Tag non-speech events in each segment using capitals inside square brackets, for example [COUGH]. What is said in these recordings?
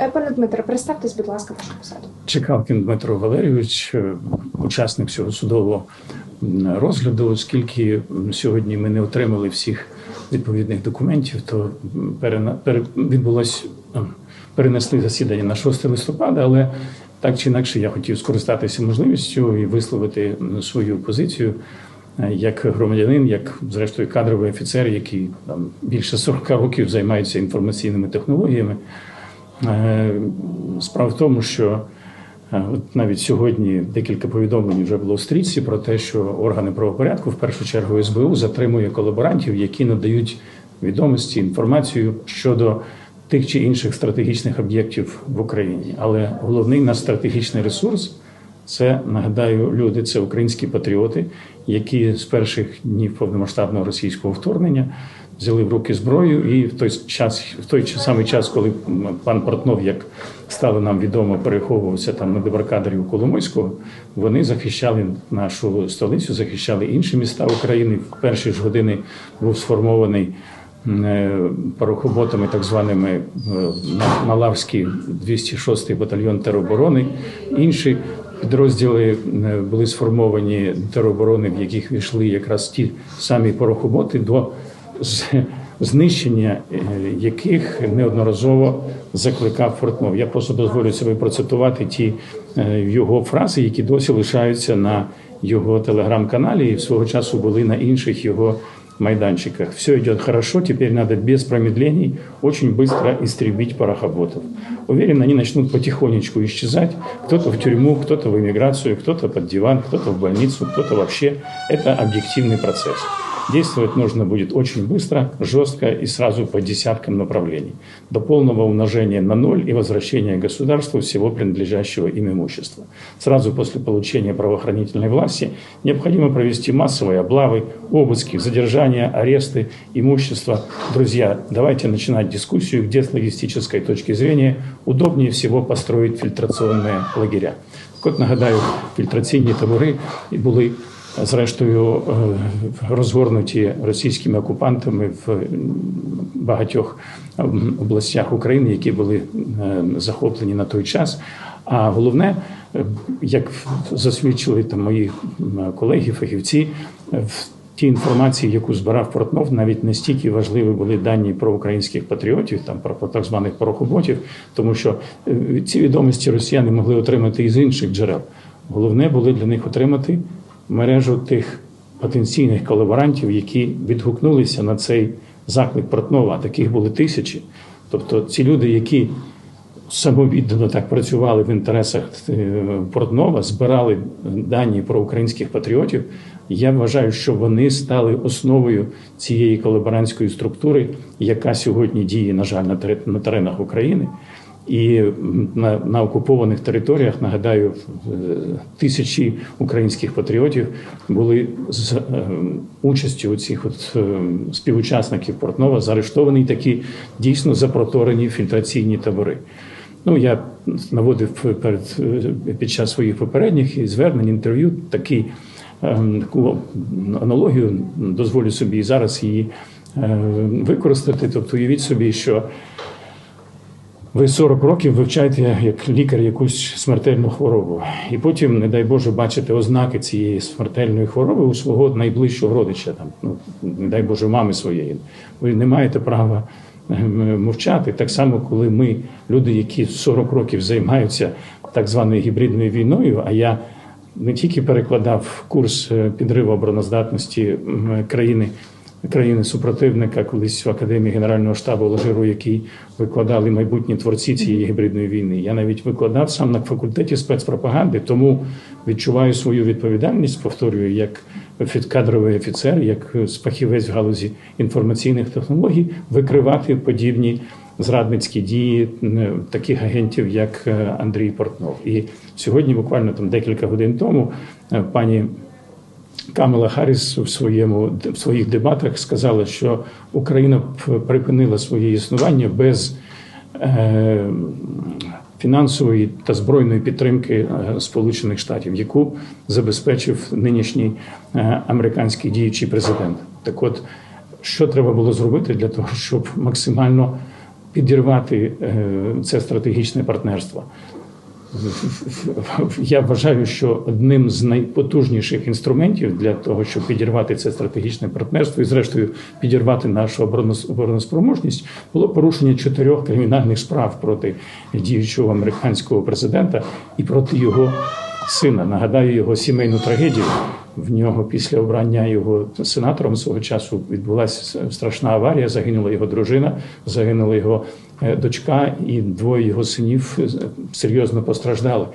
Е, Пане Дмитре, представтесь, будь ласка, вашу посаду. Чекалкін Дмитро Валерійович, е, учасник цього судового розгляду, оскільки сьогодні ми не отримали всіх відповідних документів, то перена- пере- відбулось е, перенесли засідання на 6 листопада, але так чи інакше я хотів скористатися можливістю і висловити свою позицію як громадянин, як зрештою кадровий офіцер, який там більше 40 років займається інформаційними технологіями. Е, Справа в тому, що е, от навіть сьогодні декілька повідомлень вже було в стрічці про те, що органи правопорядку, в першу чергу СБУ, затримує колаборантів, які надають відомості, інформацію щодо тих чи інших стратегічних об'єктів в Україні. Але головний наш стратегічний ресурс це нагадаю, люди, це українські патріоти, які з перших днів повномасштабного російського вторгнення взяли в руки зброю, і в той час, в той самий час, коли пан Портнов, як стало нам відомо, переховувався там на дебаркадері у Коломойського, вони захищали нашу столицю, захищали інші міста України. В перші ж години був сформований е, так званими е, Малавський 206-й батальйон тероборони. Інші підрозділи е, були сформовані тероборони, в яких війшли якраз ті самі порохоботи, до знищення е, яких неодноразово закликав Фортнов. Я просто дозволю собі процитувати ті е, його фрази, які досі лишаються на його телеграм-каналі і свого часу були на інших його майданчиках. Все идет хорошо, теперь надо без промедлений очень быстро истребить порохоботов. Уверен, они начнут потихонечку исчезать. Кто-то в тюрьму, кто-то в эмиграцию, кто-то под диван, кто-то в больницу, кто-то вообще. Это объективный процесс. Действовать нужно будет очень быстро, жестко и сразу по десяткам направлений. До полного умножения на ноль и возвращения государству всего принадлежащего им имущества. Сразу после получения правоохранительной власти необходимо провести массовые облавы, обыски, задержания, аресты, имущества. Друзья, давайте начинать дискуссию, где с логистической точки зрения удобнее всего построить фильтрационные лагеря. Так от нагадаю, фільтраційні табори були зрештою е, розгорнуті російськими окупантами в багатьох областях України, які були е, захоплені на той час. А головне, е, як засвідчили там мої колеги, фахівці, в тій інформації, яку збирав Портнов, навіть не стільки важливі були дані про українських патріотів, там про так званих порохоботів, тому що ці відомості росіяни могли отримати із інших джерел. Головне було для них отримати мережу тих потенційних колаборантів, які відгукнулися на цей заклик Портнова. Таких були тисячі. Тобто ці люди, які самовіддано так працювали в інтересах е, Портнова, збирали дані про українських патріотів. Я вважаю, що вони стали основою цієї колаборантської структури, яка сьогодні діє, на жаль, на теренах України. І на, на окупованих територіях, нагадаю, е, тисячі українських патріотів були з е, участю у цих от е, співучасників Портнова заарештовані такі дійсно запроторені фільтраційні табори. Ну, я наводив перед під час своїх попередніх звернень інтерв'ю ем, таку аналогію дозволю собі зараз її використати. Тобто, уявіть собі, що ви 40 років вивчаєте як лікар якусь смертельну хворобу, і потім, не дай Боже, бачите ознаки цієї смертельної хвороби у свого найближчого родича, там, ну, не дай Боже, мами своєї. Ви не маєте права ем, мовчати. Так само, коли ми, люди, які 40 років займаються так званою гібридною війною, а я не тільки перекладав курс е, підриву обороноздатності країни країни супротивника, колись в академії Генерального штабу Ложиру, який викладали майбутні творці цієї гібридної війни. Я навіть викладав сам на факультеті спецпропаганди, тому відчуваю свою відповідальність, повторюю, як кадровий офіцер, як фахівець в галузі інформаційних технологій, викривати подібні зрадницькі дії е, таких агентів, як е, Андрій Портнов. І сьогодні, буквально там декілька годин тому, е, пані Камела Харріс в своєму в своїх дебатах сказала, що Україна припинила своє існування без е, фінансової та збройної підтримки е, Сполучених Штатів, яку забезпечив нинішній е, американський діючий президент. Так от, що треба було зробити для того, щоб максимально підірвати е, це стратегічне партнерство. [LAUGHS] Я вважаю, що одним з найпотужніших інструментів для того, щоб підірвати це стратегічне партнерство і, зрештою, підірвати нашу оборонос- обороноспроможність, було порушення чотирьох кримінальних справ проти діючого американського президента і проти його сина. Нагадаю його сімейну трагедію. В нього після обрання його сенатором свого часу відбулася страшна аварія. Загинула його дружина, загинула його дочка, і двоє його синів е, серйозно постраждали.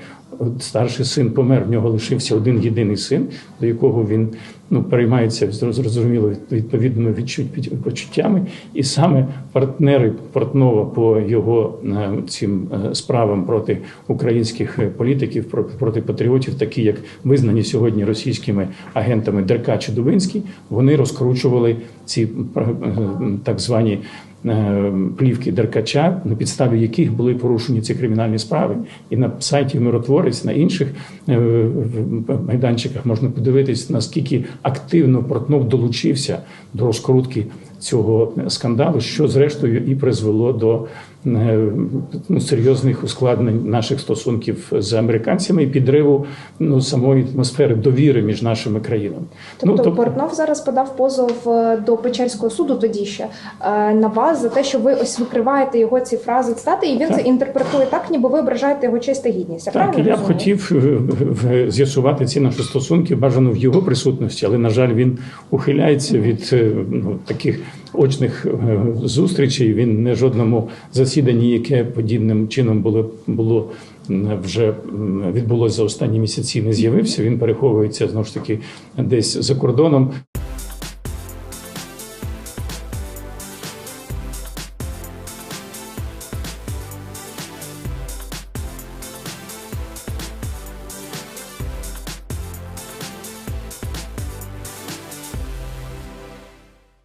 Старший син помер. В нього лишився один єдиний син, до якого він ну переймається зро- зрозуміло відповідними почуттями. І саме партнери Портнова по його е, цим е, справам проти українських е, політиків, про- проти патріотів, такі як визнані сьогодні російськими агентами Деркач і Дубинський, вони розкручували ці е, так звані. Е, Плівки Деркача, на підставі яких були порушені ці кримінальні справи, і на сайті Миротворець, на інших е, майданчиках можна подивитись, наскільки активно Портнов долучився до розкрутки цього скандалу, що зрештою і призвело до е, ну, серйозних ускладнень наших стосунків з американцями і підриву ну самої атмосфери довіри між нашими країнами. Тобто, ну, Портнов зараз подав позов е, до Печерського суду тоді ще е, на вас за те, що ви ось викриваєте його ці фрази цитати, і він Так. це інтерпретує так, ніби ви ображаєте його честь та гідність. Я Так, правильно я б хотів з'ясувати ці наші стосунки бажано в його присутності, але на жаль, він ухиляється від ну, таких очних е, зустрічей. Він не жодному засіданні, яке подібним чином було було вже відбулося за останні місяці, не з'явився. Він переховується знову ж таки десь за кордоном.